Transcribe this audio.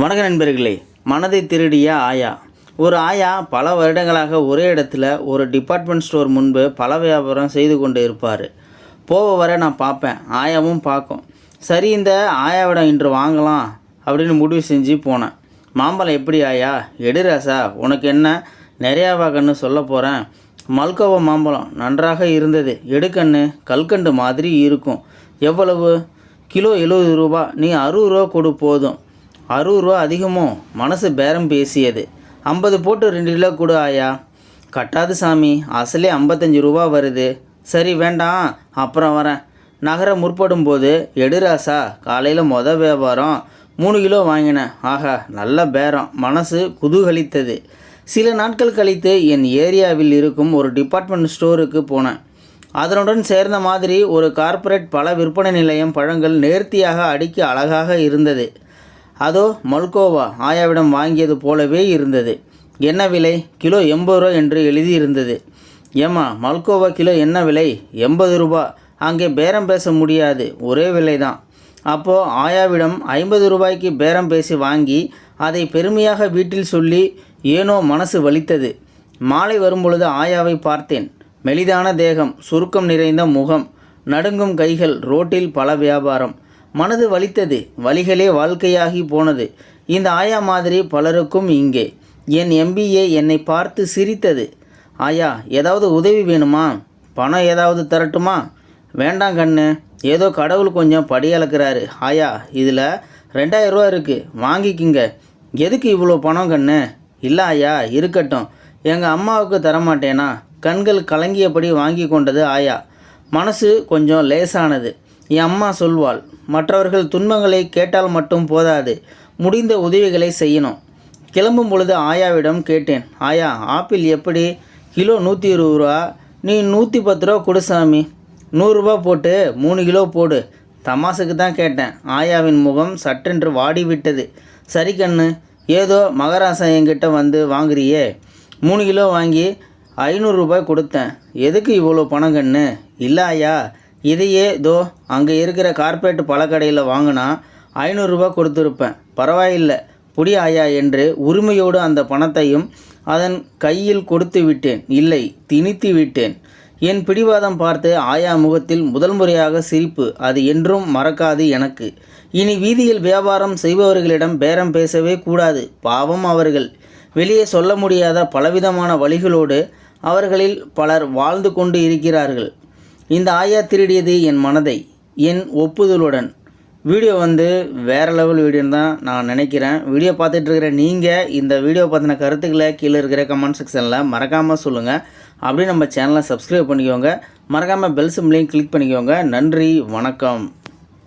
வணக்க நண்பர்களே மனதை திருடிய ஆயா. ஒரு ஆயா பல வருடங்களாக ஒரே இடத்துல ஒரு டிபார்ட்மெண்ட் ஸ்டோர் முன்பு பல வியாபாரம் செய்து கொண்டு இருப்பார். போக வர நான் பார்ப்பேன் ஆயாவும் பார்க்கும். சரி இந்த ஆயாவிடம் இன்று வாங்கலாம் அப்படின்னு முடிவு செஞ்சு போனேன். மாம்பழம் எப்படி ஆயா? எடுராசா உனக்கு என்ன? நிறையா கண்ணு சொல்ல போகிறேன் மல்கோவா மாம்பழம் நன்றாக இருந்தது. எடுக்கண்ணு கல்கண்டு மாதிரி இருக்கும். எவ்வளவு? கிலோ எழுபது ரூபா. நீ அறுபது ரூபா கொடு போதும். அறுபது ரூபா அதிகமோ? மனசு பேரம் பேசியது. ஐம்பது போட்டு ரெண்டு கிலோ கொடு ஆயா. கட்டாது சாமி அசலே ஐம்பத்தஞ்சு ரூபா வருது. சரி வேண்டாம் அப்புறம் வரேன். நகர முற்படும் போது எடுராசா காலையில் மொத வியாபாரம் மூணு கிலோ வாங்கினேன். ஆஹா நல்ல பேரம். மனசு குதூகலித்தது. சில நாட்கள் கழித்து என் ஏரியாவில் இருக்கும் ஒரு டிபார்ட்மெண்ட் ஸ்டோருக்கு போனேன். அதனுடன் சேர்ந்த மாதிரி ஒரு கார்ப்பரேட் பல விற்பனை நிலையம் பழங்கள் நேர்த்தியாக அடுக்கி அழகாக இருந்தது. அதோ மல்கோவா ஆயாவிடம் வாங்கியது போலவே இருந்தது. என்ன விலை? கிலோ எண்பது ரூபா என்று எழுதியிருந்தது. ஏம்மா மல்கோவா கிலோ என்ன விலை? எண்பது ரூபா. அங்கே பேரம் பேச முடியாது. ஒரே விலை தான் அப்போது ஆயாவிடம் ஐம்பது ரூபாய்க்கு பேரம் பேசி வாங்கி அதை பெருமையாக வீட்டில் சொல்லி ஏனோ மனசு வலித்தது. மாலை வரும்பொழுது ஆயாவை பார்த்தேன். மெலிதான தேகம் சுருக்கம் நிறைந்த முகம் நடுங்கும் கைகள் ரோட்டில் பல வியாபாரம். மனது வலித்தது. வலிகளே வாழ்க்கையாகி போனது. இந்த ஆயா மாதிரி பலருக்கும் இங்கே. என் எம்பிஏ என்னை பார்த்து சிரித்தது. ஆயா ஏதாவது உதவி வேணுமா? பணம் ஏதாவது தரட்டுமா? வேண்டாம் கண்ணு. ஏதோ கடவுள் கொஞ்சம் படியளக்கிறாரு. ஆயா இதில் ரெண்டாயிரம் ரூபா இருக்குது வாங்கிக்கிங்க. எதுக்கு இவ்வளோ பணம் கண்ணு? இல்லை ஐயா இருக்கட்டும். எங்கள் அம்மாவுக்கு தரமாட்டேனா? கண்கள் கலங்கியபடி வாங்கி கொண்டது ஆயா. மனசு கொஞ்சம் லேசானது. என் அம்மா சொல்வாள் மற்றவர்கள் துன்பங்களை கேட்டால் மட்டும் போதாது முடிந்த உதவிகளை செய்யணும் கிளம்பும் பொழுது ஆயாவிடம் கேட்டேன் ஆயா ஆப்பிள் எப்படி? கிலோ நூற்றி இருபது ரூபா. நீ நூற்றி பத்து ரூபா கொடு சாமி. நூறுரூபா போட்டு மூணு கிலோ போடு தமாசுக்கு தான் கேட்டேன். ஆயாவின் முகம் சட்டென்று வாடி விட்டது சரி கண்ணு ஏதோ மகராசா என்கிட்ட வந்து வாங்குறியே. மூணு கிலோ வாங்கி ஐநூறுரூபாய் கொடுத்தேன். எதுக்கு இவ்வளோ பணம் கண்ணு? இல்லை ஐயா இதையே தோ அங்கே இருக்கிற கார்ப்பரேட் பழக்கடையில் வாங்கினா ஐநூறுரூபா கொடுத்துருப்பேன். பரவாயில்லை. புடி ஆயா என்று உரிமையோடு அந்த பணத்தையும் அதன் கையில் கொடுத்து விட்டேன். இல்லை திணித்து விட்டேன். என் பிடிவாதம் பார்த்து ஆயா முகத்தில் முதல் முறையாக சிரிப்பு. அது என்றும் மறக்காது எனக்கு. இனி வீதியில் வியாபாரம் செய்பவர்களிடம் பேரம் பேசவே கூடாது. பாவம் அவர்கள். வெளியே சொல்ல முடியாத பலவிதமான வழிகளோடு அவர்களில் பலர் வாழ்ந்து கொண்டு இருக்கிறார்கள். இந்த ஆயா திருடியது என் மனதை என் ஒப்புதலுடன். வீடியோ வந்து வேறு லெவல் வீடியோன்னு தான் நான் நினைக்கிறேன். வீடியோ பார்த்துட்டு இருக்கிற நீங்கள் இந்த வீடியோ பார்த்தின கருத்துக்களை கீழே இருக்கிற கமெண்ட் செக்ஷனில் மறக்காமல் சொல்லுங்கள் அப்படியே நம்ம சேனலை சப்ஸ்கிரைப் பண்ணிக்கோங்க. மறக்காமல் பெல் சிம்லையும் கிளிக் பண்ணிக்கோங்க. நன்றி வணக்கம்.